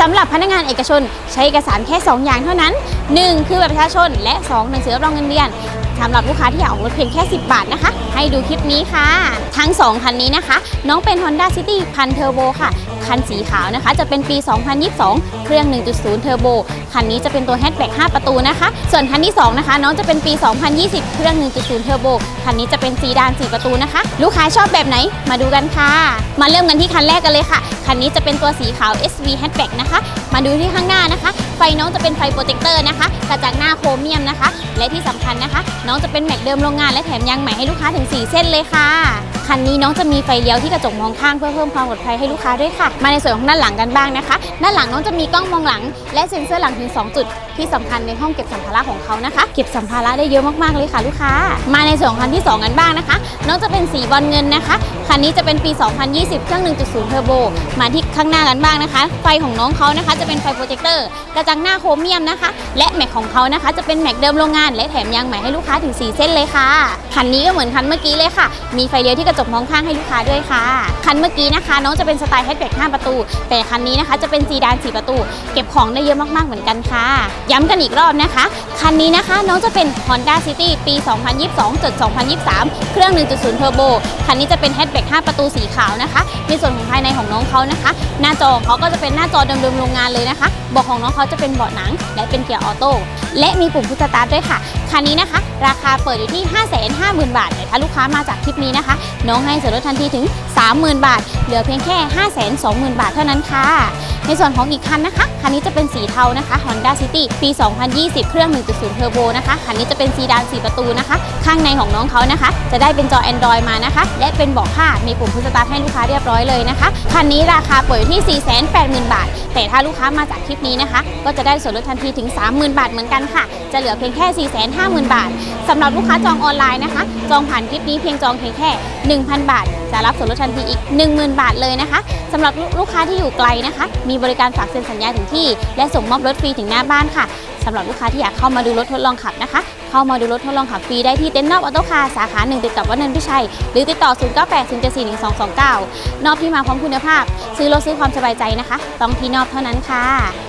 สำหรับพนักงานเอกชน ใช้เอกสารแค่ 2 อย่างเท่านั้น 1 คือบัตรประชาชน และ 2 หนังสือรับรองเงินเดือนสำหรับลูกค้าที่อยากออกรถเพียงแค่ 10 บาทนะคะ ให้ดูคลิปนี้ค่ะ ทั้ง 2 คันนี้นะคะ น้องเป็น Honda City พันเทอร์โบค่ะ คันสีขาวนะคะ จะเป็นปี 2022 เครื่อง 1.0 เทอร์โบ คันนี้จะเป็นตัวแฮชแบ็ก5ประตูนะคะ ส่วนคันที่ 2 นะคะ น้องจะเป็นปี 2020 เครื่อง 1.0 เทอร์โบ คันนี้จะเป็นซีดาน4ประตูนะคะ ลูกค้าชอบแบบไหนมาดูกันค่ะ มาเริ่มกันที่คันแรกกันเลยค่ะ คันนี้จะเป็นตัวสีขาว SV Hatchback นะคะ มาดูที่ข้างหน้านะคะ ไฟน้องจะเป็นไฟโปรเจคเตอร์นะคะกระจังหน้าโครเมียมนะคะ และที่สำคัญนะคะ น้องจะเป็นแม็กเดิมโรงงานและแถมยางใหม่ให้ลูกค้าถึง 4 เส้นเลยค่ะ คันนี้น้องจะมีไฟเลี้ยวที่กระจกมองข้างเพื่อเพิ่มความปลอดภัยให้ลูกค้าด้วยค่ะ มาในส่วนของด้านหลังกันบ้างนะคะ ด้านหลังน้องจะมีกล้องมองหลัง และเซ็นเซอร์หลังถึง 2 จุด ที่สำคัญในห้องเก็บสัมภาระของเขานะคะ เก็บสัมภาระได้เยอะมากๆเลยค่ะลูกค้า มาในส่วนของคันที่ 2 กันบ้างนะคะ น้องจะเป็นสีบอลเงินนะคะ คันนี้จะเป็นปี 2020 เครื่อง 1.0 เทอร์โบ มาที่ข้างหน้ากันบ้างนะคะ ไฟของน้องเขานะคะ จะเป็นไฟโปรเจคเตอร์ กระจังหน้าโครเมียมนะคะ และแม็กของเขานะคะ จะเป็นแม็กเดิมโรงงาน และแถมยางใหม่ให้ลูกค้าถึง 4 เส้นเลยค่ะ คันนี้ก็เหมือนคันเมื่อกี้เลยค่ะ มีไฟเลี้ยวที่กระจกมองข้างให้ลูกค้าด้วยค่ะ คันเมื่อกี้นะคะ น้องจะเป็นสไตล์แฮชแบ็ก5ประตู แต่คันนี้นะคะจะเป็นซีดาน 4 ประตู เก็บของได้เยอะมากๆเหมือนกันค่ะ ย้ำกันอีกรอบนะคะ คันนี้นะคะน้องจะเป็น Honda City ปี 2022-2023 เครื่อง 1.0เทอร์โบคันนี้จะเป็นแฮชแบ็ก5ประตูสีขาวนะคะในส่วนของภายในของน้องเขานะคะ หน้าจอของเขาก็จะเป็นหน้าจอเดิมๆโรงงานเลยนะคะเบาะของน้องเขาจะเป็นเบาะหนังและเป็นเกียร์ออโต้ และมีปุ่มพุชสตาร์ทด้วยค่ะ คันนี้นะคะ ราคาเปิดอยู่ที่ 550,000 บาทแต่ถ้าลูกค้ามาจากคลิปนี้นะคะ น้องให้ส่วนลดทันทีถึง 30,000 บาท เหลือเพียงแค่ 520,000 บาทเท่านั้นค่ะ ในส่วนของอีกคันนะคะ คันนี้จะเป็นสีเทานะคะ Honda City ปี 2020 เครื่อง 1.0เทอร์โบนะคะ คันนี้จะเป็นซีดาน 4 ประตูนะคะ ข้างในของน้องเขานะคะ จะได้เป็นจอ Android มานะคะ และเป็นเบาะผ้า มีปุ่มพุชสตาร์ทให้ลูกค้าเรียบร้อยเลยนะคะ คันนี้ราคาเปิดอยู่ที่ 480,000 บาท แต่ถ้าลูกค้ามาจากคลิปนี้นะคะ ก็จะได้ส่วนลดทันทีถึง 30,000 บาทเหมือนกันค่ะ จะเหลือเพียงแค่ 450,000 บาทสำหรับลูกค้าจองออนไลน์นะคะ จองผ่านคลิปนี้เพียงจองเพียงแค่ 1,000 บาท จะรับส่วนลดทันทีอีก 10,000 บาทเลยนะคะสำหรับลูกค้าที่อยู่ไกลนะคะ มีบริการฝากเซ็นสัญญาถึงที่ และส่งมอบรถฟรีถึงหน้าบ้านค่ะสำหรับลูกค้าที่อยากเข้ามาดูรถทดลองขับนะคะ เข้ามาดูรถทดลองขับฟรีได้ที่เต็นท์นอกออโต้คาร์สาขาหนึ่งติดกับวัดนันพิชัย หรือติดต่อ 0 9 8 0 7 4 1 2 2 9 นอบที่มาพร้อมคุณภาพ ซื้อรถซื้อความสบายใจนะคะ ต้องที่นอบเท่านั้นค่ะ